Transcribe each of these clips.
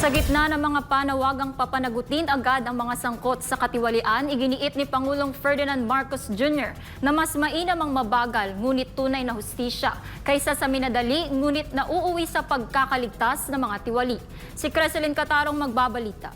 Sa gitna ng mga panawagang papanagutin agad ang mga sangkot sa katiwalian, iginiit ni Pangulong Ferdinand Marcos Jr. na mas mainam ang mabagal ngunit tunay na hustisya kaysa sa minadali ngunit nauuwi sa pagkakaligtas ng mga tiwali. Si Creselyn Catarong magbabalita.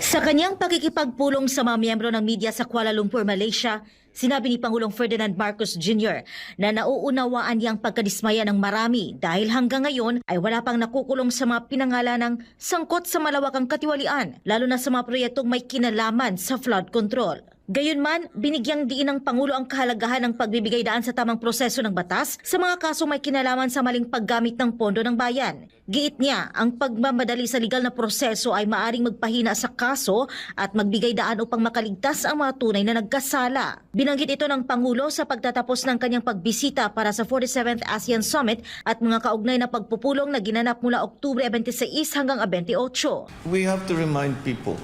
Sa kanyang pakikipagpulong sa mga miyembro ng media sa Kuala Lumpur, Malaysia, sinabi ni Pangulong Ferdinand Marcos Jr. na nauunawaan niyang pagkadismaya ng marami dahil hanggang ngayon ay wala pang nakukulong sa mga pinangalan ng sangkot sa malawakang katiwalian, lalo na sa mga proyektong may kinalaman sa flood control. Gayunman, binigyang diin ng Pangulo ang kahalagahan ng pagbibigay daan sa tamang proseso ng batas sa mga kaso may kinalaman sa maling paggamit ng pondo ng bayan. Giit niya, ang pagmamadali sa legal na proseso ay maaring magpahina sa kaso at magbigay daan upang makaligtas ang mga tunay na nagkasala. Binanggit ito ng Pangulo sa pagtatapos ng kanyang pagbisita para sa 47th ASEAN Summit at mga kaugnay na pagpupulong na ginanap mula Oktubre 26 hanggang 28. We have to remind people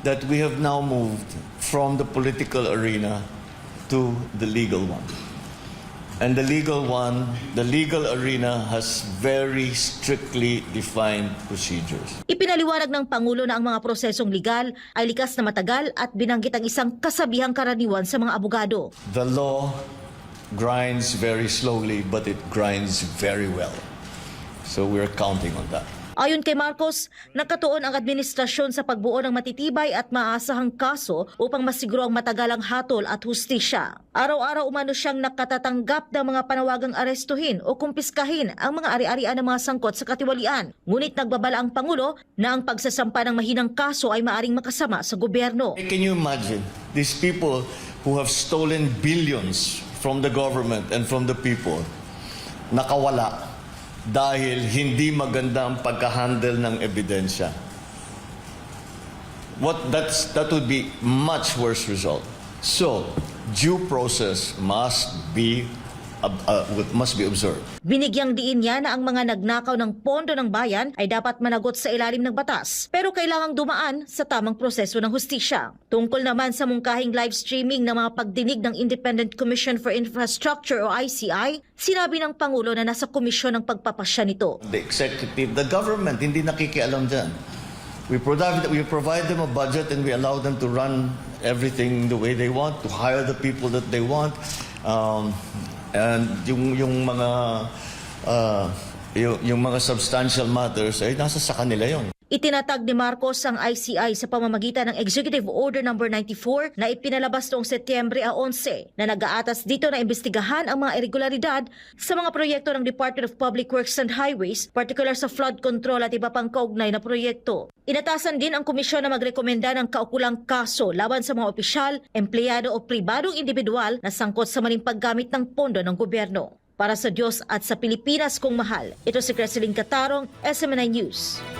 that we have now moved from the political arena to the legal one. And the legal one, the legal arena has very strictly defined procedures. Ipinaliwanag ng Pangulo na ang mga prosesong legal ay likas na matagal at binanggit ang isang kasabihang karaniwan sa mga abogado. The law grinds very slowly, but it grinds very well. So we're counting on that. Ayon kay Marcos, nakatuon ang administrasyon sa pagbuo ng matitibay at maasahang kaso upang masiguro ang matagalang hatol at hustisya. Araw-araw umano siyang nakatatanggap ng mga panawagang arestuhin o kumpiskahin ang mga ari-arian ng mga sangkot sa katiwalian. Ngunit nagbabala ang Pangulo na ang pagsasampa ng mahinang kaso ay maaring makasama sa gobyerno. Can you imagine these people who have stolen billions from the government and from the people nakawala dahil hindi maganda ang pagka-handle ng ebidensya? What that's that would be much worse result. So, due process must be uh, must be observed. Binigyang diin niya na ang mga nagnakaw ng pondo ng bayan ay dapat managot sa ilalim ng batas pero kailangang dumaan sa tamang proseso ng hustisya. Tungkol naman sa mungkahing live streaming ng mga pagdinig ng Independent Commission for Infrastructure o ICI, sinabi ng Pangulo na nasa komisyon ng pagpapasya nito. The executive, the government, hindi nakikialam dyan. We provide, we provide them a budget and we allow them to run everything the way they want, to hire the people that they want. Um, and yung, yung mga uh, yung, yung mga substantial matters ay nasa sa kanila yon. Itinatag ni Marcos ang ICI sa pamamagitan ng Executive Order No. 94 na ipinalabas noong Setyembre 11 na nag-aatas dito na imbestigahan ang mga irregularidad sa mga proyekto ng Department of Public Works and Highways, particular sa flood control at iba pang kaugnay na proyekto. Inatasan din ang komisyon na magrekomenda ng kaukulang kaso laban sa mga opisyal, empleyado o pribadong individual na sangkot sa maling paggamit ng pondo ng gobyerno. Para sa Diyos at sa Pilipinas kong mahal, ito si Creseline Catarong, SMNI News.